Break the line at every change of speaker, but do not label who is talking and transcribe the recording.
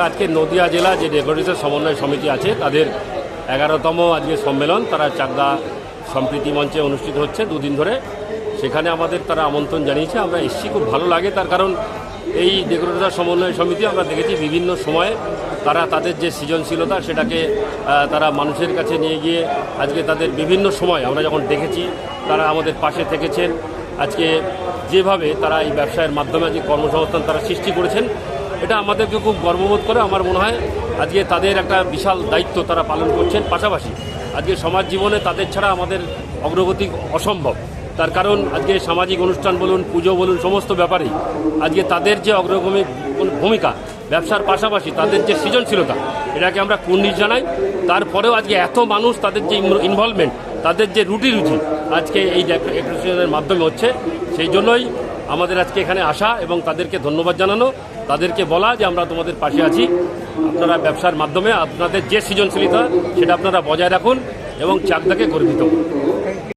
এটা আজকে নদিয়া জেলা যে ডেকোরেশন সমন্বয় সমিতি আছে, তাদের এগারোতম আজকে সম্মেলন, তারা চাকদা সম্প্রীতি মঞ্চে অনুষ্ঠিত হচ্ছে দুদিন ধরে। সেখানে আমাদের তারা আমন্ত্রণ জানিয়েছে, আমরা এসছি, খুব ভালো লাগে। তার কারণ এই ডেকোরেটর সমন্বয় সমিতি আমরা দেখেছি বিভিন্ন সময়ে তারা তাদের যে সৃজনশীলতা, সেটাকে তারা মানুষের কাছে নিয়ে গিয়ে আজকে তাদের বিভিন্ন সময় আমরা যখন দেখেছি, তারা আমাদের পাশে থেকেছেন। আজকে যেভাবে তারা এই ব্যবসায়ের মাধ্যমে আজকে কর্মসংস্থান তারা সৃষ্টি করেছেন এটা আমাদেরকে খুব গর্ববোধ করে, আমার মনে হয় আজকে তাদের একটা বিশাল দায়িত্ব তারা পালন করছেন। পাশাপাশি আজকে সমাজ জীবনে তাদের ছাড়া আমাদের অগ্রগতি অসম্ভব। তার কারণ আজকে সামাজিক অনুষ্ঠান বলুন, পুজো বলুন, সমস্ত ব্যাপারেই আজকে তাদের যে অগ্রগামী ভূমিকা, ব্যবসার পাশাপাশি তাদের যে সৃজনশীলতা, এটাকে আমরা কুর্নিশ জানাই। তারপরেও আজকে এত মানুষ তাদের যে ইনভলভমেন্ট তাদের যে রুটি রুচি আজকে এই ডেকোরেশনের মাধ্যমে হচ্ছে, সেই জন্যই আমাদের আজকে এখানে আসা এবং তাদেরকে ধন্যবাদ জানানো। তাদেরকে বলা যে আমরা তোমাদের পাশে আছি। আপনারা ব্যবসার মাধ্যমে আপনাদের যে সৃজনশীলতা, সেটা আপনারা বজায় রাখুন এবং চাকদাকে গর্বিত